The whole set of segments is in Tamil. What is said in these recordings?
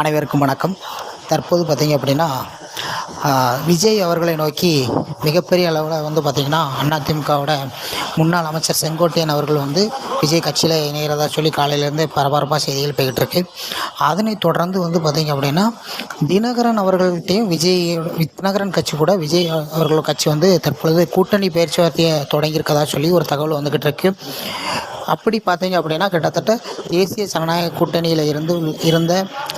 அனைவருக்கும் வணக்கம். தற்போது பார்த்திங்க அப்படின்னா விஜய் அவர்களை நோக்கி மிகப்பெரிய அளவில் வந்து பார்த்திங்கன்னா அதிமுகவோட முன்னாள் அமைச்சர் செங்கோட்டையன் அவர்கள் வந்து விஜய் கட்சியில் இணைகிறதா சொல்லி காலையிலேருந்து பரபரப்பாக செய்திகள் போய்கிட்டு இருக்கு. தொடர்ந்து வந்து பார்த்திங்க அப்படின்னா தினகரன் அவர்கள்ட்டையும் விஜய் தினகரன் கட்சி கூட விஜய் அவர்கள் கட்சி வந்து தற்பொழுது கூட்டணி பேச்சுவார்த்தையை தொடங்கியிருக்கதா சொல்லி ஒரு தகவல் வந்துக்கிட்டு இருக்கு. அப்படி பார்த்தீங்க அப்படின்னா கிட்டத்தட்ட தேசிய ஜனநாயக கூட்டணியில் இருந்து இருந்த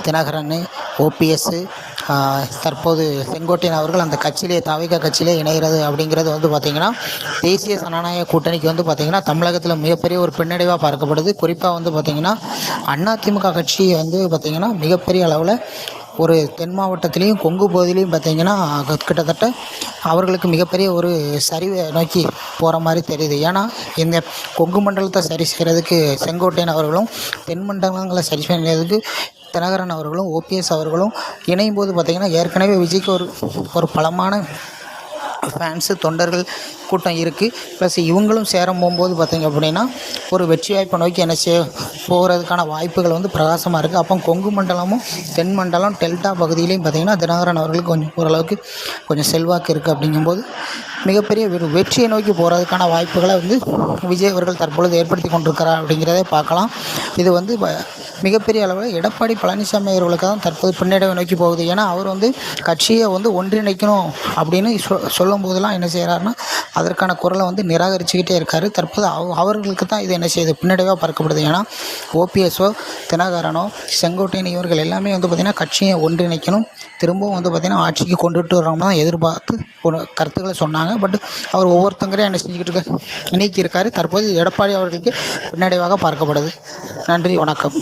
தினகரன் ஓபிஎஸ் தற்போது செங்கோட்டையன் அவர்கள் அந்த கட்சியிலே தவிக கட்சியிலே இணைகிறது அப்படிங்கிறது வந்து பார்த்திங்கன்னா தேசிய ஜனநாயக கூட்டணிக்கு வந்து பார்த்திங்கன்னா தமிழகத்தில் மிகப்பெரிய ஒரு பின்னடைவாக பார்க்கப்படுது. குறிப்பாக வந்து பார்த்திங்கன்னா அதிமுக கட்சி வந்து பார்த்திங்கன்னா மிகப்பெரிய அளவில் ஒரு தென் மாவட்டத்திலையும் கொங்கு பகுதியிலையும் பார்த்தீங்கன்னா கிட்டத்தட்ட அவர்களுக்கு மிகப்பெரிய ஒரு சரிவை நோக்கி போகிற மாதிரி தெரியுது. ஏன்னா இந்த கொங்கு மண்டலத்தை சரி செய்கிறதுக்கு செங்கோட்டையன் அவர்களும் தென் மண்டலங்களை சரி செய்கிறதுக்கு தினகரன் அவர்களும் ஓபிஎஸ் அவர்களும் இணையும் போது பார்த்திங்கன்னா ஏற்கனவே விஜய்க்கு ஒரு ஒரு பலமான ஃபேன்ஸு தொண்டர்கள் கூட்டம் இருக்குது ப்ளஸ் இவங்களும் சேரும் போகும்போது பார்த்திங்க அப்படின்னா ஒரு வெற்றி வாய்ப்பை நோக்கி என்ன செய்ய போகிறதுக்கான வாய்ப்புகள் வந்து பிரகாசமாக இருக்குது அப்போ கொங்கு மண்டலமும் தென் மண்டலம் டெல்டா பகுதியிலையும் பார்த்திங்கன்னா தினகரன் அவர்களுக்கு கொஞ்சம் ஓரளவுக்கு கொஞ்சம் செல்வாக்கு இருக்குது அப்படிங்கும்போது மிகப்பெரிய வெற்றியை நோக்கி போகிறதுக்கான வாய்ப்புகளை வந்து விஜய் அவர்கள் தற்பொழுது ஏற்படுத்தி கொண்டிருக்கிறார் அப்படிங்கிறதை பார்க்கலாம். இது வந்து வ- மிகப்பெரிய அளவில் எடப்பாடி பழனிசாமி அவர்களுக்கு தான் தற்போது பின்னடைவை நோக்கி போகுது. ஏன்னா அவர் வந்து கட்சியை வந்து ஒன்றிணைக்கணும் அப்படின்னு சொ சொல்லும் போதெல்லாம் என்ன செய்கிறாருன்னா அதற்கான குரலை வந்து நிராகரிச்சுக்கிட்டே இருக்கார். தற்போது அவ அவர்களுக்கு தான் இது என்ன செய்யுது? பின்னடைவாக பார்க்கப்படுது ஏன்னா ஓபிஎஸ்ஓ தினகரனோ செங்கோட்டையன் இவர்கள் எல்லாமே வந்து பார்த்திங்கன்னா கட்சியை ஒன்றிணைக்கணும். திரும்பவும் வந்து பார்த்திங்கன்னா ஆட்சிக்கு கொண்டுட்டு வரோம் தான் எதிர்பார்த்து ஒரு கருத்துக்களை சொன்னாங்க. பட் அவர் ஒவ்வொருத்தங்களையும் என்ன செஞ்சுக்கிட்டு இருக்க நீக்கியிருக்காரு. தற்போது எடப்பாடி அவர்களுக்கு பின்னடைவாக பார்க்கப்படுது. நன்றி வணக்கம்.